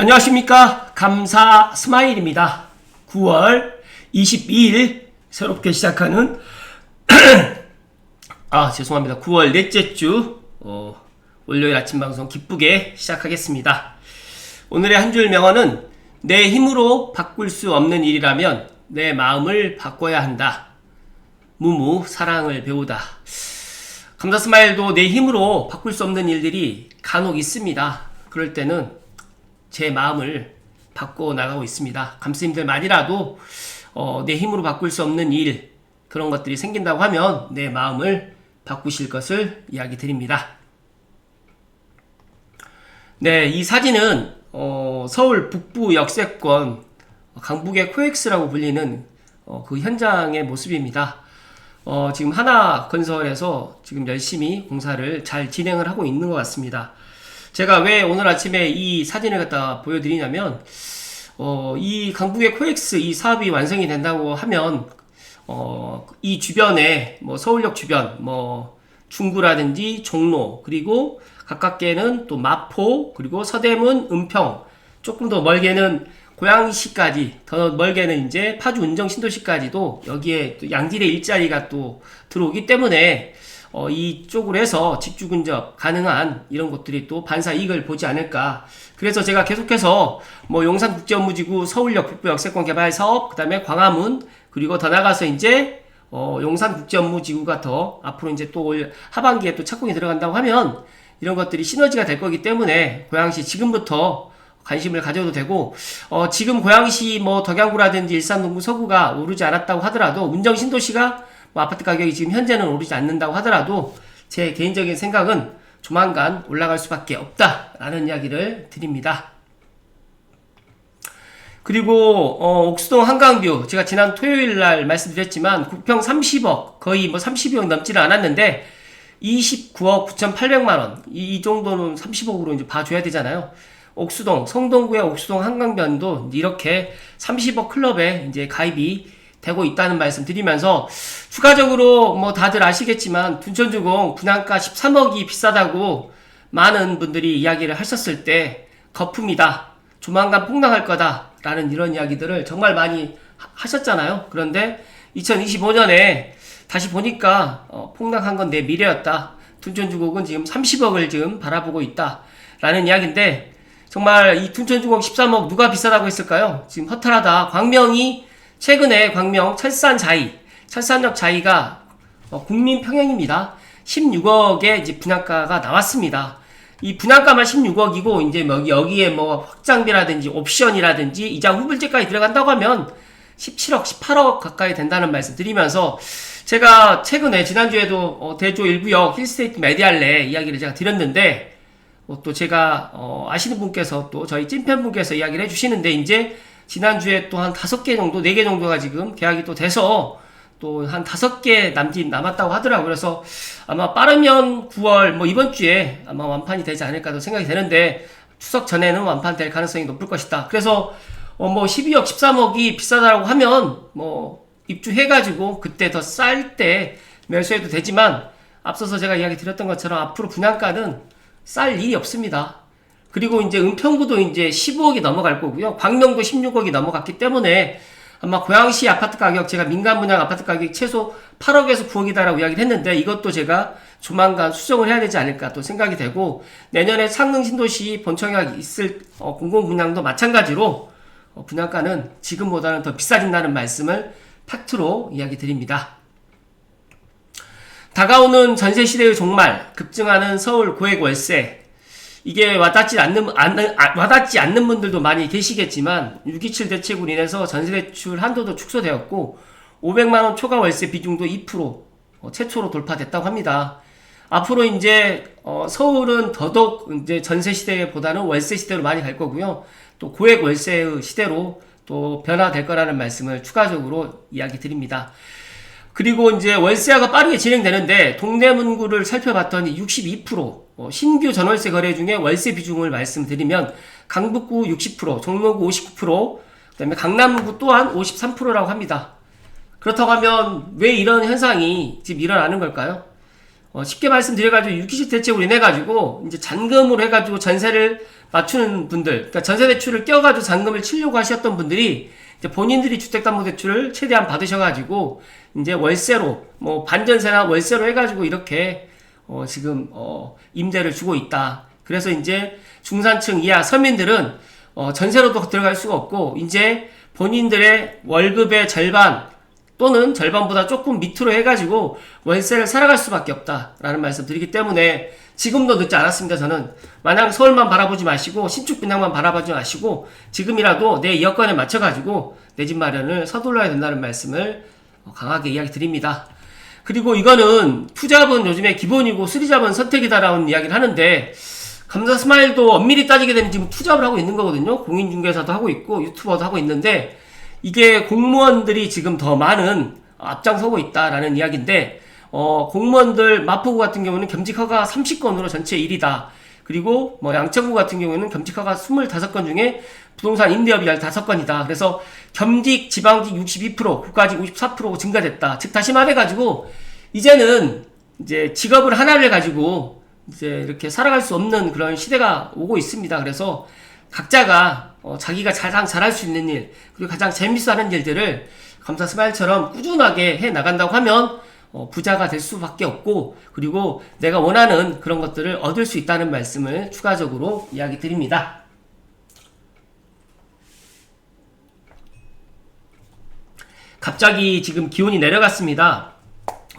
안녕하십니까. 감사 스마일입니다. 9월 22일 새롭게 시작하는 아 죄송합니다. 9월 넷째 주 어, 월요일 아침 방송 기쁘게 시작하겠습니다. 오늘의 한 줄 명언은 내 힘으로 바꿀 수 없는 일이라면 내 마음을 바꿔야 한다. 무무 사랑을 배우다. 감사 스마일도 내 힘으로 바꿀 수 없는 일들이 간혹 있습니다. 그럴 때는 제 마음을 바꿔 나가고 있습니다. 감스님들만이라도 어, 내 힘으로 바꿀 수 없는 일 그런 것들이 생긴다고 하면 내 마음을 바꾸실 것을 이야기 드립니다. 네, 이 사진은 어, 서울 북부 역세권 강북의 코엑스라고 불리는 어, 그 현장의 모습입니다. 어, 지금 하나 건설에서 지금 열심히 공사를 잘 진행을 하고 있는 것 같습니다. 제가 왜 오늘 아침에 이 사진을 갖다 보여드리냐면, 어, 이 강북의 코엑스 이 사업이 완성이 된다고 하면, 어, 이 주변에, 뭐 서울역 주변, 뭐 중구라든지 종로, 그리고 가깝게는 또 마포, 그리고 서대문, 은평, 조금 더 멀게는 고양시까지, 더 멀게는 이제 파주 운정 신도시까지도 여기에 또 양질의 일자리가 또 들어오기 때문에 어, 이쪽으로 해서 직주 근접 가능한 이런 것들이 또 반사 이익을 보지 않을까. 그래서 제가 계속해서 뭐 용산 국제 업무지구 서울역 북부 역 세권 개발 사업, 그 다음에 광화문, 그리고 더 나가서 이제 어, 용산 국제 업무지구가 더 앞으로 이제 또올 하반기에 또 착공이 들어간다고 하면 이런 것들이 시너지가 될 거기 때문에 고양시 지금부터 관심을 가져도 되고 어, 지금 고양시 뭐 덕양구라든지 일산 동구 서구가 오르지 않았다고 하더라도 운정 신도시가 뭐 아파트 가격이 지금 현재는 오르지 않는다고 하더라도 제 개인적인 생각은 조만간 올라갈 수밖에 없다라는 이야기를 드립니다. 그리고 어, 옥수동 한강뷰 제가 지난 토요일 날 말씀드렸지만 국평 30억 거의 뭐 30억 넘지는 않았는데 29억 9,800만 원. 이, 이 정도는 30억으로 이제 봐줘야 되잖아요. 옥수동, 성동구의 옥수동 한강변도 이렇게 30억 클럽에 이제 가입이 되고 있다는 말씀 드리면서 추가적으로 뭐 다들 아시겠지만 둔천주공 분양가 13억이 비싸다고 많은 분들이 이야기를 하셨을 때 거품이다. 조만간 폭락할 거다 라는 이런 이야기들을 정말 많이 하- 하셨잖아요. 그런데 2025년에 다시 보니까 어, 폭락한 건 내 미래였다. 둔천주곡은 지금 30억을 지금 바라보고 있다 라는 이야기인데 정말 이 둔천주곡 13억 누가 비싸다고 했을까요? 지금 허탈하다. 광명이 최근에 광명 철산 자이, 철산역 자이가 어, 국민 평형입니다. 16억의 이제 분양가가 나왔습니다. 이 분양가만 16억이고 이제 뭐 여기에 뭐 확장비라든지 옵션이라든지 이자 후불제까지 들어간다고 하면 17억, 18억 가까이 된다는 말씀 드리면서 제가 최근에 지난주에도 어, 대조 1구역 힐스테이트 메디알레 이야기를 제가 드렸는데 어, 또 제가 어, 아시는 분께서 또 저희 찐팬 분께서 이야기를 해주시는데 이제 지난주에 또 한 다섯 개 정도, 네 개 정도가 지금 계약이 또 돼서 또 한 다섯 개 남짓 남았다고 하더라고요. 그래서 아마 빠르면 9월 뭐 이번 주에 아마 완판이 되지 않을까도 생각이 되는데 추석 전에는 완판될 가능성이 높을 것이다. 그래서 어 뭐 12억, 13억이 비싸다고 하면 뭐 입주해가지고 그때 더 쌀 때 매수해도 되지만 앞서서 제가 이야기 드렸던 것처럼 앞으로 분양가는 쌀 일이 없습니다. 그리고 이제 은평구도 이제 15억이 넘어갈 거고요. 광명도 16억이 넘어갔기 때문에 아마 고양시 아파트 가격 제가 민간 분양 아파트 가격이 최소 8억에서 9억이다라고 이야기를 했는데 이것도 제가 조만간 수정을 해야 되지 않을까 또 생각이 되고 내년에 창릉 신도시 본청약 있을 어, 공공 분양도 마찬가지로 어, 분양가는 지금보다는 더 비싸진다는 말씀을 팩트로 이야기 드립니다. 다가오는 전세 시대의 종말, 급증하는 서울 고액 월세. 이게 와닿지 않는, 않는- 아, 와닿지 않는 분들도 많이 계시겠지만, 627 대책으로 인해서 전세 대출 한도도 축소되었고, 500만원 초과 월세 비중도 2% 어, 최초로 돌파됐다고 합니다. 앞으로 이제, 어, 서울은 더더욱 이제 전세 시대보다는 월세 시대로 많이 갈 거고요. 또 고액 월세의 시대로 또 변화될 거라는 말씀을 추가적으로 이야기 드립니다. 그리고 이제 월세화가 빠르게 진행되는데 동대문구를 살펴봤더니 62% 어, 신규 전월세 거래 중에 월세 비중을 말씀드리면 강북구 60%, 종로구 59%, 그다음에 강남구 또한 53%라고 합니다. 그렇다고 하면 왜 이런 현상이 지금 일어나는 걸까요? 어, 쉽게 말씀드려가지고 유기식 대책으로 인해 가지고 이제 잔금으로 해가지고 전세를 맞추는 분들, 그러니까 전세 대출을 껴가지고 잔금을 치려고 하셨던 분들이 이제 본인들이 주택담보대출을 최대한 받으셔가지고 이제 월세로 뭐 반전세나 월세로 해가지고 이렇게 어, 지금 어, 임대를 주고 있다. 그래서 이제 중산층 이하 서민들은 어, 전세로도 들어갈 수가 없고 이제 본인들의 월급의 절반 또는 절반보다 조금 밑으로 해가지고 월세를 살아갈 수밖에 없다라는 말씀 드리기 때문에 지금도 늦지 않았습니다. 저는 만약 서울만 바라보지 마시고 신축 분양만 바라보지 마시고 지금이라도 내 여건에 맞춰가지고 내 집 마련을 서둘러야 된다는 말씀을 강하게 이야기 드립니다. 그리고 이거는 투잡은 요즘에 기본이고 수리잡은 선택이다라는 이야기를 하는데 감자 스마일도 엄밀히 따지게 되면 지금 투잡을 하고 있는 거거든요. 공인중개사도 하고 있고 유튜버도 하고 있는데 이게 공무원들이 지금 더 많은 앞장서고 있다라는 이야기인데 어, 공무원들 마포구 같은 경우는 겸직허가 30건으로 전체 1위다. 그리고 뭐 양천구 같은 경우에는 겸직허가 25건 중에 부동산 임대업이 15건이다. 그래서 겸직, 지방직 62%, 국가직 54% 증가됐다. 즉 다시 말해 가지고 이제는 이제 직업을 하나를 가지고 이제 이렇게 살아갈 수 없는 그런 시대가 오고 있습니다. 그래서 각자가 어, 자기가 가장 잘할 수 있는 일 그리고 가장 재밌어 하는 일들을 감사 스마일처럼 꾸준하게 해 나간다고 하면 어, 부자가 될 수밖에 없고 그리고 내가 원하는 그런 것들을 얻을 수 있다는 말씀을 추가적으로 이야기 드립니다. 갑자기 지금 기온이 내려갔습니다.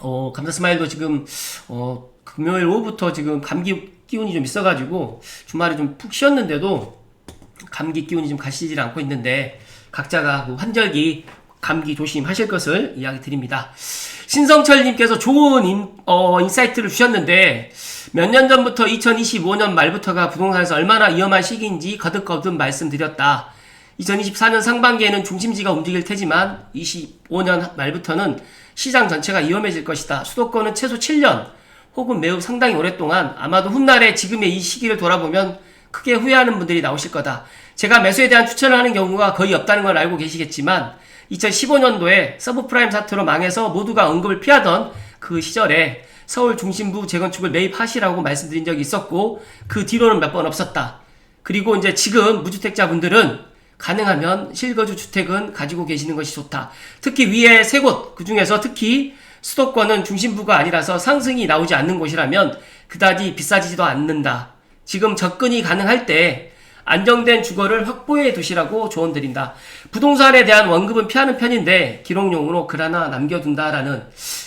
어, 감사 스마일도 지금 어, 금요일 오후부터 지금 감기 기운이 좀 있어가지고 주말에 좀 푹 쉬었는데도 감기 기운이 좀 가시질 않고 있는데 각자가 그 환절기 감기 조심하실 것을 이야기 드립니다. 신성철님께서 좋은 인, 어, 인사이트를 주셨는데 몇 년 전부터 2025년 말부터가 부동산에서 얼마나 위험한 시기인지 거듭거듭 말씀드렸다. 2024년 상반기에는 중심지가 움직일 테지만 25년 말부터는 시장 전체가 위험해질 것이다. 수도권은 최소 7년 혹은 매우 상당히 오랫동안 아마도 훗날에 지금의 이 시기를 돌아보면 크게 후회하는 분들이 나오실 거다. 제가 매수에 대한 추천을 하는 경우가 거의 없다는 걸 알고 계시겠지만 2015년도에 서브프라임 사태로 망해서 모두가 언급을 피하던 그 시절에 서울 중심부 재건축을 매입하시라고 말씀드린 적이 있었고 그 뒤로는 몇 번 없었다. 그리고 이제 지금 무주택자분들은 가능하면 실거주 주택은 가지고 계시는 것이 좋다. 특히 위에 세 곳, 그 중에서 특히 수도권은 중심부가 아니라서 상승이 나오지 않는 곳이라면 그다지 비싸지도 않는다. 지금 접근이 가능할 때 안정된 주거를 확보해 두시라고 조언 드린다. 부동산에 대한 원금은 피하는 편인데 기록용으로 글 하나 남겨둔다라는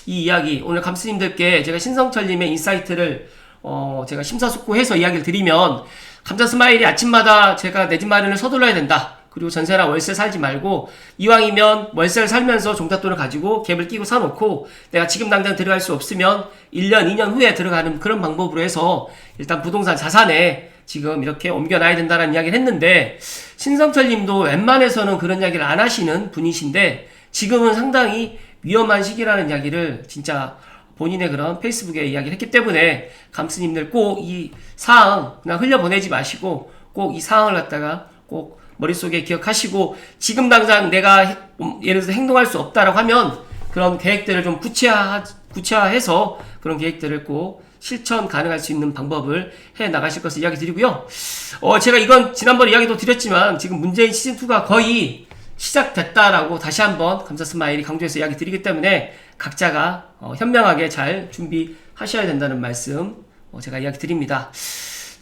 이 이야기 오늘 감스님들께 제가 신성철님의 인사이트를 어 제가 심사숙고해서 이야기를 드리면 감자 스마일이 아침마다 제가 내 집 마련을 서둘러야 된다. 그리고 전세나 월세 살지 말고 이왕이면 월세를 살면서 종잣돈을 가지고 갭을 끼고 사놓고 내가 지금 당장 들어갈 수 없으면 1년, 2년 후에 들어가는 그런 방법으로 해서 일단 부동산 자산에 지금 이렇게 옮겨놔야 된다는 이야기를 했는데 신성철 님도 웬만해서는 그런 이야기를 안 하시는 분이신데 지금은 상당히 위험한 시기라는 이야기를 진짜 본인의 그런 페이스북에 이야기를 했기 때문에 감스님들 꼭 이 사항 그냥 흘려보내지 마시고 꼭 이 사항을 갖다가 꼭 머릿속에 기억하시고 지금 당장 내가 해- 음, 예를 들어서 행동할 수 없다라고 하면 그런 계획들을 좀 구체화, 구체화해서 그런 계획들을 꼭 실천 가능할 수 있는 방법을 해 나가실 것을 이야기 드리고요. 어, 제가 이건 지난번에 이야기도 드렸지만 지금 문재인 시즌2가 거의 시작됐다라고 다시 한번 감사 스마일이 강조해서 이야기 드리기 때문에 각자가 어, 현명하게 잘 준비하셔야 된다는 말씀 어, 제가 이야기 드립니다.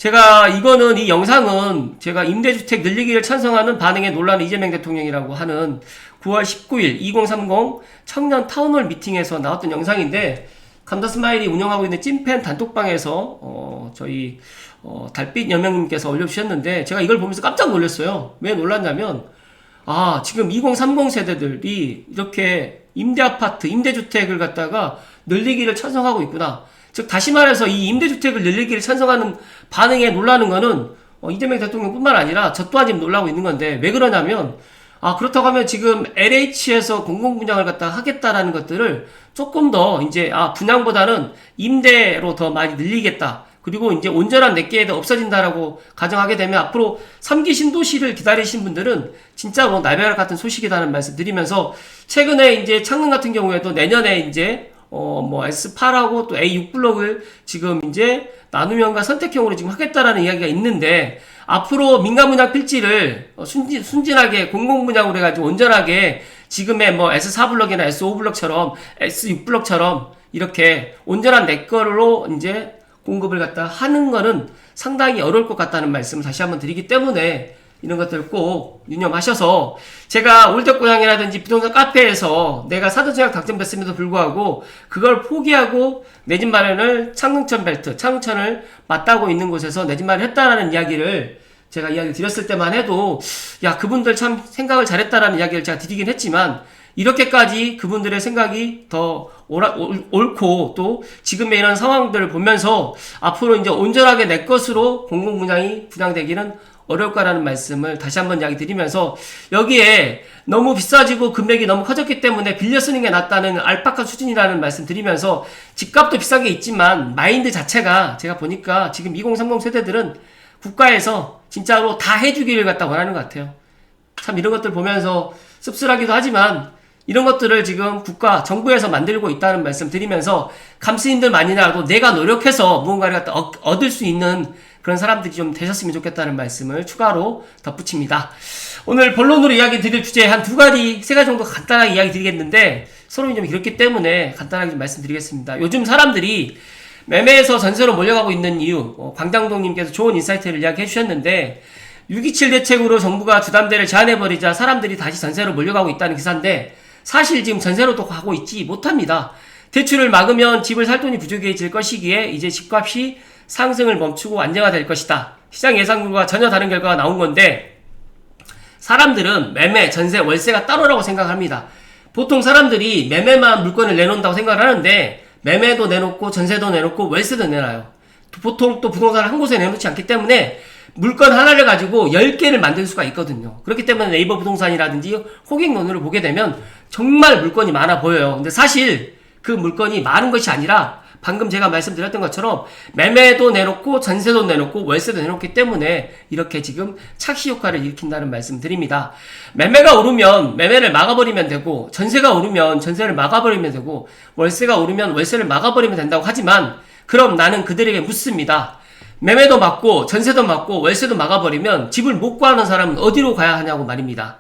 제가 이거는 이 영상은 제가 임대주택 늘리기를 찬성하는 반응에 놀라는 이재명 대통령이라고 하는 9월 19일 2030 청년 타운홀 미팅에서 나왔던 영상인데 감다 스마일이 운영하고 있는 찐팬 단톡방에서 어, 저희 어, 달빛 여명님께서 올려주셨는데 제가 이걸 보면서 깜짝 놀랐어요. 왜 놀랐냐면 아 지금 2030 세대들이 이렇게 임대 아파트, 임대주택을 갖다가 늘리기를 찬성하고 있구나. 즉 다시 말해서 이 임대주택을 늘리기를 찬성하는 반응에 놀라는 거는 어, 이재명 대통령뿐만 아니라 저 또한 지금 놀라고 있는 건데 왜 그러냐면 아 그렇다고 하면 지금 LH에서 공공 분양을 갖다 하겠다라는 것들을 조금 더 이제 아 분양보다는 임대로 더 많이 늘리겠다. 그리고 이제 온전한 내게에도 없어진다라고 가정하게 되면 앞으로 3기 신도시를 기다리신 분들은 진짜 뭐 날벼락 같은 소식이라는 말씀 드리면서 최근에 이제 창릉 같은 경우에도 내년에 이제 어, 뭐, S8하고 또 A6 블록을 지금 이제 나누면과 선택형으로 지금 하겠다라는 이야기가 있는데, 앞으로 민간 분양 필지를 어, 순진, 순진하게 공공 분양으로 해가지고 온전하게 지금의 뭐 S4 블록이나 S5 블록처럼 S6 블록처럼 이렇게 온전한 내 거로 이제 공급을 갖다 하는 거는 상당히 어려울 것 같다는 말씀을 다시 한번 드리기 때문에 이런 것들 꼭 유념하셔서 제가 올댓고향이라든지 부동산 카페에서 내가 사도제약 당첨됐음에도 불구하고 그걸 포기하고 내 집 마련을 창릉천 벨트, 창릉천을 맞다고 있는 곳에서 내 집 마련을 했다라는 이야기를 제가 이야기 드렸을 때만 해도 야 그분들 참 생각을 잘했다라는 이야기를 제가 드리긴 했지만 이렇게까지 그분들의 생각이 더 옳, 옳고 또 지금의 이런 상황들을 보면서 앞으로 이제 온전하게 내 것으로 공공 분양이 분양되기는 어려울 거라는 말씀을 다시 한번 이야기 드리면서 여기에 너무 비싸지고 금액이 너무 커졌기 때문에 빌려 쓰는 게 낫다는 알파카 수준이라는 말씀 드리면서 집값도 비싼 게 있지만 마인드 자체가 제가 보니까 지금 2030 세대들은 국가에서 진짜로 다 해주기를 갖다 원하는 것 같아요. 참 이런 것들 보면서 씁쓸하기도 하지만 이런 것들을 지금 국가 정부에서 만들고 있다는 말씀 드리면서 감스님들 많이나도 내가 노력해서 무언가를 갖다 얻- 얻을 수 있는 그런 사람들이 좀 되셨으면 좋겠다는 말씀을 추가로 덧붙입니다. 오늘 본론으로 이야기 드릴 주제 한 두 가지, 세 가지 정도 간단하게 이야기 드리겠는데 서론이 좀 길었기 때문에 간단하게 좀 말씀드리겠습니다. 요즘 사람들이 매매에서 전세로 몰려가고 있는 이유, 어, 광장동님께서 좋은 인사이트를 이야기해 주셨는데 627 대책으로 정부가 주담대를 제한해버리자 사람들이 다시 전세로 몰려가고 있다는 기사인데 사실 지금 전세로도 가고 있지 못합니다. 대출을 막으면 집을 살 돈이 부족해질 것이기에 이제 집값이 상승을 멈추고 안정화될 것이다. 시장 예상과 전혀 다른 결과가 나온 건데 사람들은 매매, 전세, 월세가 따로라고 생각합니다. 보통 사람들이 매매만 물건을 내놓는다고 생각을 하는데 매매도 내놓고 전세도 내놓고 월세도 내놔요. 보통 또 부동산을 한 곳에 내놓지 않기 때문에 물건 하나를 가지고 10개를 만들 수가 있거든요. 그렇기 때문에 네이버 부동산이라든지 호객론을 보게 되면 정말 물건이 많아 보여요. 근데 사실 그 물건이 많은 것이 아니라 방금 제가 말씀드렸던 것처럼 매매도 내놓고 전세도 내놓고 월세도 내놓기 때문에 이렇게 지금 착시 효과를 일으킨다는 말씀 드립니다. 매매가 오르면 매매를 막아버리면 되고 전세가 오르면 전세를 막아버리면 되고 월세가 오르면 월세를 막아버리면 된다고 하지만 그럼 나는 그들에게 묻습니다. 매매도 막고 전세도 막고 월세도 막아버리면 집을 못 구하는 사람은 어디로 가야 하냐고 말입니다.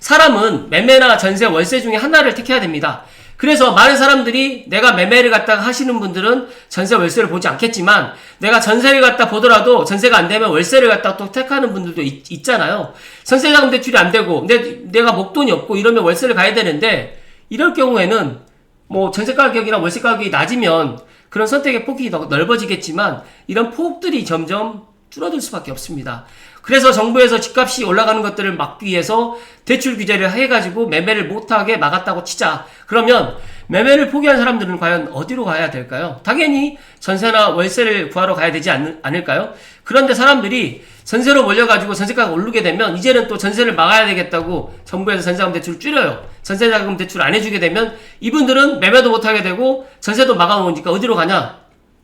사람은 매매나 전세, 월세 중에 하나를 택해야 됩니다. 그래서 많은 사람들이 내가 매매를 갖다가 하시는 분들은 전세, 월세를 보지 않겠지만 내가 전세를 갖다 보더라도 전세가 안 되면 월세를 갖다 또 택하는 분들도 있, 잖아요 전세자금 대출이 안 되고 내, 내가 목돈이 없고 이러면 월세를 가야 되는데 이럴 경우에는 뭐 전세 가격이나 월세 가격이 낮으면 그런 선택의 폭이 더 넓어지겠지만 이런 폭들이 점점 줄어들 수밖에 없습니다. 그래서 정부에서 집값이 올라가는 것들을 막기 위해서 대출 규제를 해가지고 매매를 못하게 막았다고 치자. 그러면 매매를 포기한 사람들은 과연 어디로 가야 될까요? 당연히 전세나 월세를 구하러 가야 되지 않, 않을까요? 그런데 사람들이 전세로 몰려가지고 전세가가 오르게 되면 이제는 또 전세를 막아야 되겠다고 정부에서 전세자금 대출을 줄여요. 전세자금 대출 안 해주게 되면 이분들은 매매도 못하게 되고 전세도 막아놓으니까 어디로 가냐?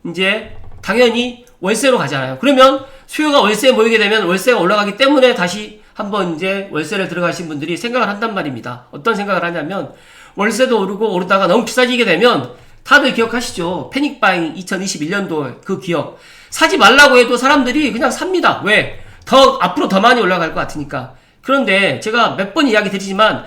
이제 당연히 월세로 가잖아요. 그러면 수요가 월세에 모이게 되면 월세가 올라가기 때문에 다시 한번 이제 월세를 들어가신 분들이 생각을 한단 말입니다. 어떤 생각을 하냐면 월세도 오르고 오르다가 너무 비싸지게 되면 다들 기억하시죠? 패닉 바잉 2021년도 그 기억. 사지 말라고 해도 사람들이 그냥 삽니다. 왜? 더 앞으로 더 많이 올라갈 것 같으니까. 그런데 제가 몇 번 이야기 드리지만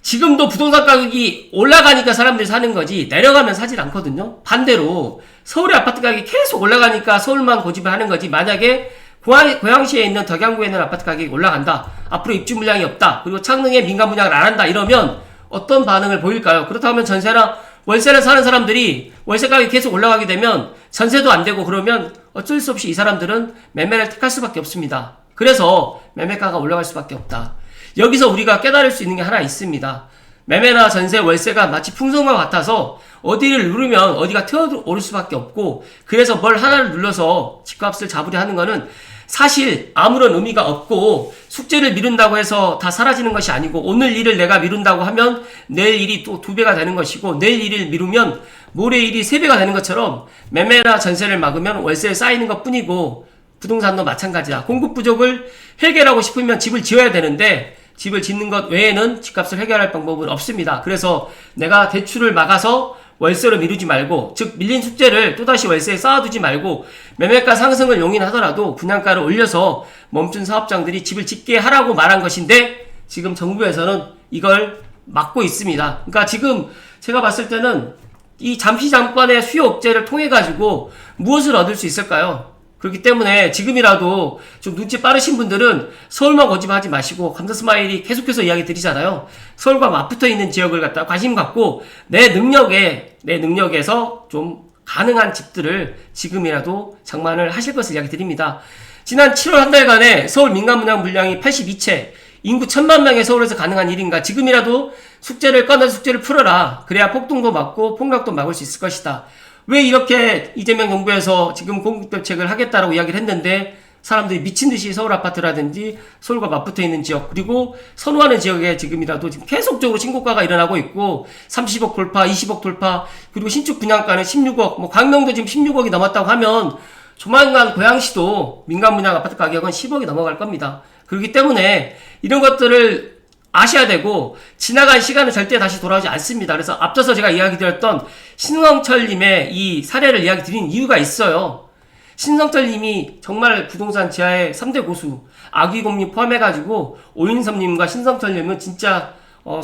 지금도 부동산 가격이 올라가니까 사람들이 사는 거지 내려가면 사질 않거든요. 반대로 서울의 아파트 가격이 계속 올라가니까 서울만 고집을 하는 거지. 만약에 고양, 고양 시에 있는 덕양구에 있는 아파트 가격이 올라간다. 앞으로 입주 물량이 없다. 그리고 창릉에 민간 분양을 안 한다. 이러면 어떤 반응을 보일까요? 그렇다면 전세나 월세를 사는 사람들이 월세 가격이 계속 올라가게 되면 전세도 안 되고 그러면 어쩔 수 없이 이 사람들은 매매를 택할 수밖에 없습니다. 그래서 매매가가 올라갈 수밖에 없다. 여기서 우리가 깨달을 수 있는 게 하나 있습니다. 매매나 전세, 월세가 마치 풍선과 같아서 어디를 누르면 어디가 튀어오를 수밖에 없고 그래서 뭘 하나를 눌러서 집값을 잡으려 하는 거는 사실 아무런 의미가 없고 숙제를 미룬다고 해서 다 사라지는 것이 아니고 오늘 일을 내가 미룬다고 하면 내일 일이 또 두 배가 되는 것이고 내일 일을 미루면 모레 일이 세 배가 되는 것처럼 매매나 전세를 막으면 월세에 쌓이는 것 뿐이고 부동산도 마찬가지다. 공급 부족을 해결하고 싶으면 집을 지어야 되는데 집을 짓는 것 외에는 집값을 해결할 방법은 없습니다. 그래서 내가 대출을 막아서 월세로 미루지 말고 즉 밀린 숙제를 또다시 월세에 쌓아두지 말고 매매가 상승을 용인하더라도 분양가를 올려서 멈춘 사업장들이 집을 짓게 하라고 말한 것인데 지금 정부에서는 이걸 막고 있습니다. 그러니까 지금 제가 봤을 때는 이 잠시 잠깐의 수요 억제를 통해 가지고 무엇을 얻을 수 있을까요? 그렇기 때문에 지금이라도 좀 눈치 빠르신 분들은 서울만 고집하지 마시고 감사 스마일이 계속해서 이야기 드리잖아요. 서울과 맞붙어 있는 지역을 갖다 관심 갖고 내 능력에 내 능력에서 좀 가능한 집들을 지금이라도 장만을 하실 것을 이야기 드립니다. 지난 7월 한 달간에 서울 민간 분양 물량이 82채, 인구 천만 명의 서울에서 가능한 일인가? 지금이라도 숙제를 꺼내서 숙제를 풀어라. 그래야 폭동도 막고 폭락도 막을 수 있을 것이다. 왜 이렇게 이재명 정부에서 지금 공급대책을 하겠다라고 이야기를 했는데 사람들이 미친 듯이 서울 아파트라든지 서울과 맞붙어 있는 지역 그리고 선호하는 지역에 지금이라도 지금 계속적으로 신고가가 일어나고 있고 30억 돌파, 20억 돌파 그리고 신축 분양가는 16억 뭐 광명도 지금 16억이 넘었다고 하면 조만간 고양시도 민간 분양 아파트 가격은 10억이 넘어갈 겁니다. 그렇기 때문에 이런 것들을 아셔야 되고 지나간 시간은 절대 다시 돌아오지 않습니다. 그래서 앞서서 제가 이야기 드렸던 신성철님의 이 사례를 이야기 드린 이유가 있어요. 신성철님이 정말 부동산 지하의 3대 고수 아기곰님 포함해가지고 오인섭님과 신성철님은 진짜 어,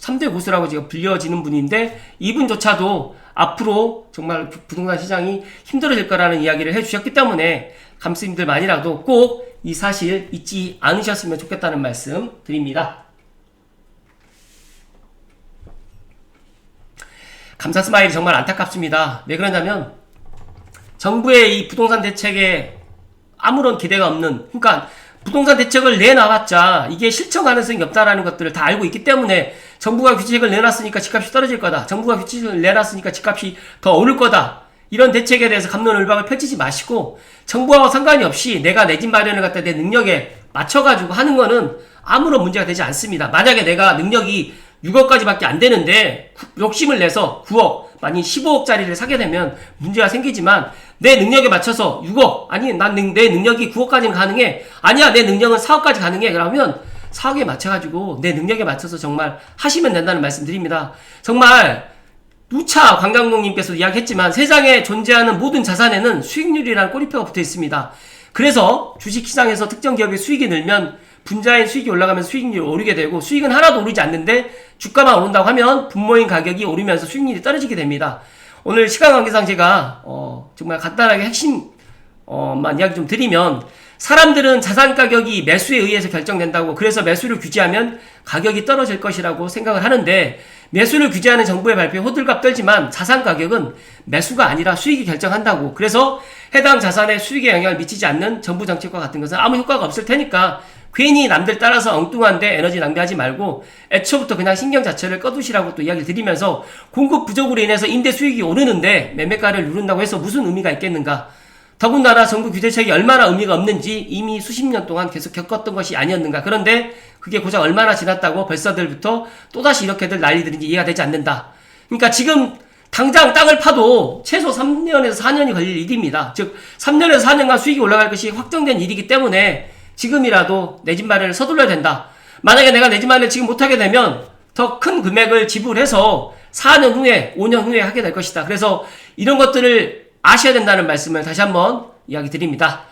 3대 고수라고 지금 불려지는 분인데 이분조차도 앞으로 정말 부- 부동산 시장이 힘들어질 거라는 이야기를 해주셨기 때문에 감스님들만이라도 꼭 이 사실 잊지 않으셨으면 좋겠다는 말씀 드립니다. 감사 스마일이 정말 안타깝습니다. 왜 그러냐면 정부의 이 부동산 대책에 아무런 기대가 없는 그러니까 부동산 대책을 내놔봤자 이게 실천 가능성이 없다라는 것들을 다 알고 있기 때문에 정부가 규칙을 내놨으니까 집값이 떨어질 거다. 정부가 규칙을 내놨으니까 집값이 더 오를 거다. 이런 대책에 대해서 감론을박을 펼치지 마시고 정부와 상관이 없이 내가 내 집 마련을 갖다 내 능력에 맞춰가지고 하는 거는 아무런 문제가 되지 않습니다. 만약에 내가 능력이 6억까지밖에 안 되는데 구- 욕심을 내서 9억 아니 15억짜리를 사게 되면 문제가 생기지만 내 능력에 맞춰서 6억 아니 난 내 능력이 9억까지는 가능해. 아니야 내 능력은 4억까지 가능해. 그러면 4억에 맞춰가지고 내 능력에 맞춰서 정말 하시면 된다는 말씀드립니다. 정말 누차 관광동님께서 이야기했지만 세상에 존재하는 모든 자산에는 수익률이라는 꼬리표가 붙어 있습니다. 그래서 주식시장에서 특정 기업의 수익이 늘면 분자인 수익이 올라가면 수익률이 오르게 되고 수익은 하나도 오르지 않는데 주가만 오른다고 하면 분모인 가격이 오르면서 수익률이 떨어지게 됩니다. 오늘 시간 관계상 제가 어, 정말 간단하게 핵심 어만 이야기 좀 드리면 사람들은 자산 가격이 매수에 의해서 결정된다고 그래서 매수를 규제하면 가격이 떨어질 것이라고 생각을 하는데 매수를 규제하는 정부의 발표에 호들갑 떨지만 자산 가격은 매수가 아니라 수익이 결정한다고 그래서 해당 자산에 수익에 영향을 미치지 않는 정부 정책과 같은 것은 아무 효과가 없을 테니까 괜히 남들 따라서 엉뚱한데 에너지 낭비하지 말고 애초부터 그냥 신경 자체를 꺼두시라고 또 이야기를 드리면서 공급 부족으로 인해서 임대 수익이 오르는데 매매가를 누른다고 해서 무슨 의미가 있겠는가 더군다나 정부 규제책이 얼마나 의미가 없는지 이미 수십 년 동안 계속 겪었던 것이 아니었는가. 그런데 그게 고작 얼마나 지났다고 벌써들부터 또다시 이렇게들 난리들인지 이해가 되지 않는다. 그러니까 지금 당장 땅을 파도 최소 3년에서 4년이 걸릴 일입니다. 즉 3년에서 4년간 수익이 올라갈 것이 확정된 일이기 때문에 지금이라도 내 집 마련을 서둘러야 된다. 만약에 내가 내 집 마련을 지금 못하게 되면 더 큰 금액을 지불해서 4년 후에, 5년 후에 하게 될 것이다. 그래서 이런 것들을 아셔야 된다는 말씀을 다시 한번 이야기 드립니다.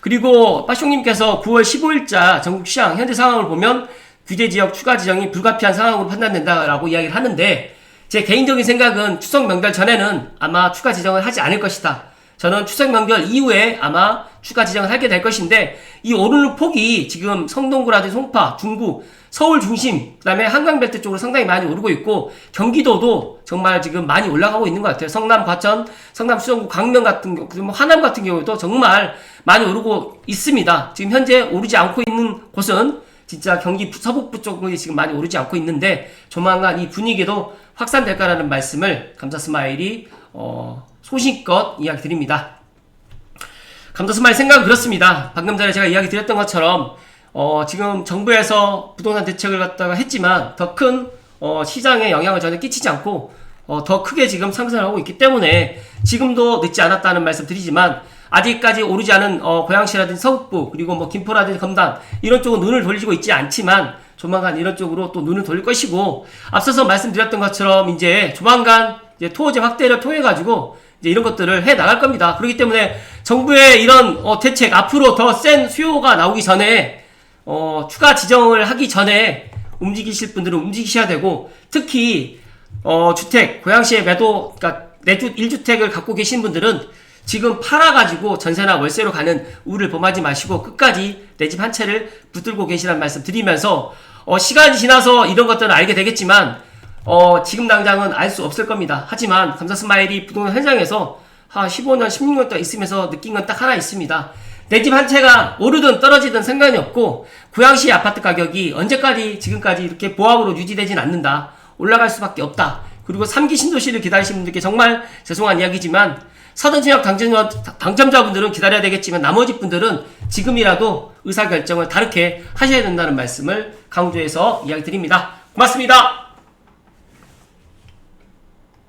그리고 빠숑님께서 9월 15일자 전국 시장 현재 상황을 보면 규제 지역 추가 지정이 불가피한 상황으로 판단된다라고 이야기를 하는데 제 개인적인 생각은 추석 명절 전에는 아마 추가 지정을 하지 않을 것이다. 저는 추석 명절 이후에 아마 추가 지정을 하게 될 것인데 이 오르는 폭이 지금 성동구라든지 송파, 중구, 서울 중심, 그다음에 한강벨트 쪽으로 상당히 많이 오르고 있고 경기도도 정말 지금 많이 올라가고 있는 것 같아요. 성남, 과천, 성남, 수성구, 강명 같은 경우, 그리고 하남 같은 경우도 정말 많이 오르고 있습니다. 지금 현재 오르지 않고 있는 곳은 진짜 경기 부- 서북부 쪽이 지금 많이 오르지 않고 있는데 조만간 이 분위기도 확산될까라는 말씀을 감사 스마일이 어, 소신껏 이야기 드립니다. 감사 스마일 생각은 그렇습니다. 방금 전에 제가 이야기 드렸던 것처럼 어, 지금 정부에서 부동산 대책을 갖다가 했지만 더큰 어, 시장에 영향을 전혀 끼치지 않고 어, 더 크게 지금 상승을 하고 있기 때문에 지금도 늦지 않았다는 말씀 드리지만 아직까지 오르지 않은 어, 고양시라든지 서북부 그리고 뭐 김포라든지 검단 이런 쪽은 눈을 돌리고 있지 않지만 조만간 이런 쪽으로 또 눈을 돌릴 것이고 앞서서 말씀드렸던 것처럼 이제 조만간 이제 토호제 확대를 통해 가지고 이런 것들을 해 나갈 겁니다. 그렇기 때문에 정부의 이런 어, 대책 앞으로 더 센 수요가 나오기 전에 어, 추가 지정을 하기 전에 움직이실 분들은 움직이셔야 되고 특히 어, 주택 고양시에 매도 그러니까 내주 1주택을 갖고 계신 분들은 지금 팔아가지고 전세나 월세로 가는 우를 범하지 마시고 끝까지 내 집 한 채를 붙들고 계시라는 말씀 드리면서 어, 시간이 지나서 이런 것들은 알게 되겠지만 어, 지금 당장은 알 수 없을 겁니다. 하지만 감사 스마일이 부동산 현장에서 한 15년, 16년 동안 있으면서 느낀 건 딱 하나 있습니다. 내 집 한 채가 오르든 떨어지든 상관이 없고 고양시 아파트 가격이 언제까지 지금까지 이렇게 보합으로 유지되진 않는다. 올라갈 수밖에 없다. 그리고 3기 신도시를 기다리시는 분들께 정말 죄송한 이야기지만 사전지역 당첨자, 당첨자 분들은 기다려야 되겠지만 나머지 분들은 지금이라도 의사결정을 다르게 하셔야 된다는 말씀을 강조해서 이야기 드립니다. 고맙습니다.